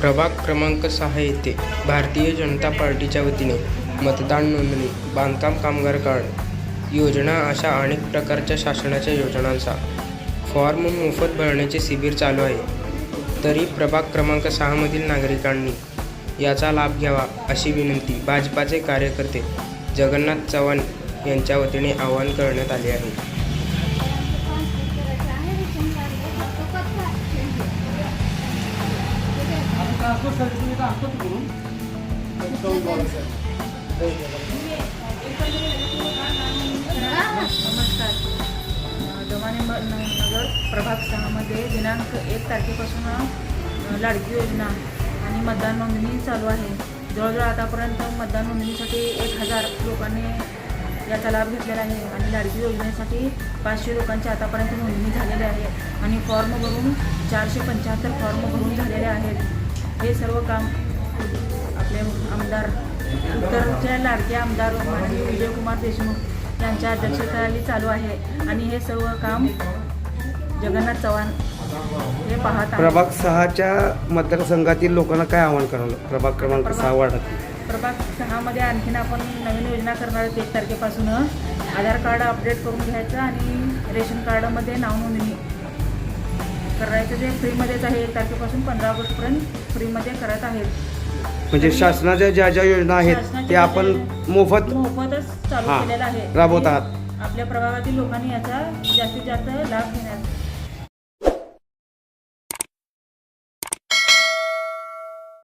प्रभाग क्रमांक सहा येथे भारतीय जनता पार्टीच्या वतीने मतदान नोंदणी बांधकाम कामगार कार्ड योजना अशा अनेक प्रकारच्या शासनाच्या योजनांचा फॉर्म मोफत भरण्याचे शिबिर चालू आहे. तरी प्रभाग क्रमांक सहामधील नागरिकांनी याचा लाभ घ्यावा अशी विनंती भाजपाचे कार्यकर्ते जगन्नाथ चव्हाण यांच्या वतीने आवाहन करण्यात आले आहे. नमस्कार अ, दमाने म- नगर प्रभाग सहामध्ये दिनांक एक तारखेपासून लाडकी योजना आणि मतदान नोंदणी चालू आहे. जवळजवळ आतापर्यंत मतदान नोंदणीसाठी एक हजार लोकांनी याचा लाभ घेतलेला आहे आणि लाडकी योजनेसाठी पाचशे लोकांची आतापर्यंत नोंदणी झालेली आहे. आणि फॉर्म भरून चारशे पंच्याहत्तर फॉर्म भरून झालेले आहेत. हे सर्व काम आपले आमदार उत्तरचे लाडके आमदार माननीय विजयकुमार देशमुख यांच्या अध्यक्षतेखाली चालू आहे. आणि हे सर्व काम जगन्नाथ चव्हाण हे पाहत प्रभाग सहाच्या मतदारसंघातील लोकांना काय आवाहन करावं प्रभाग क्रमांक सहा वाढत. प्रभाग सहामध्ये आणखीन आपण नवीन योजना करणार आहोत एक तारखेपासून. आधार कार्ड अपडेट करून घ्यायचं आणि रेशन कार्डमध्ये नाव नोंदणी करायचं ते फ्रीमध्येच आहे एक तारखेपासून पंधरा ऑगस्टपर्यंत फ्रीमध्ये करत आहेत म्हणजे शासनाच्या ज्या ज्या योजना आहेत शासनाच्या ते आपण मोफत मोफतच चालू हां, केलेला आहे राबवत आहात. आपल्या प्रभागातील लोकांनी याचा जास्तीत जास्त लाभ घेण्याचा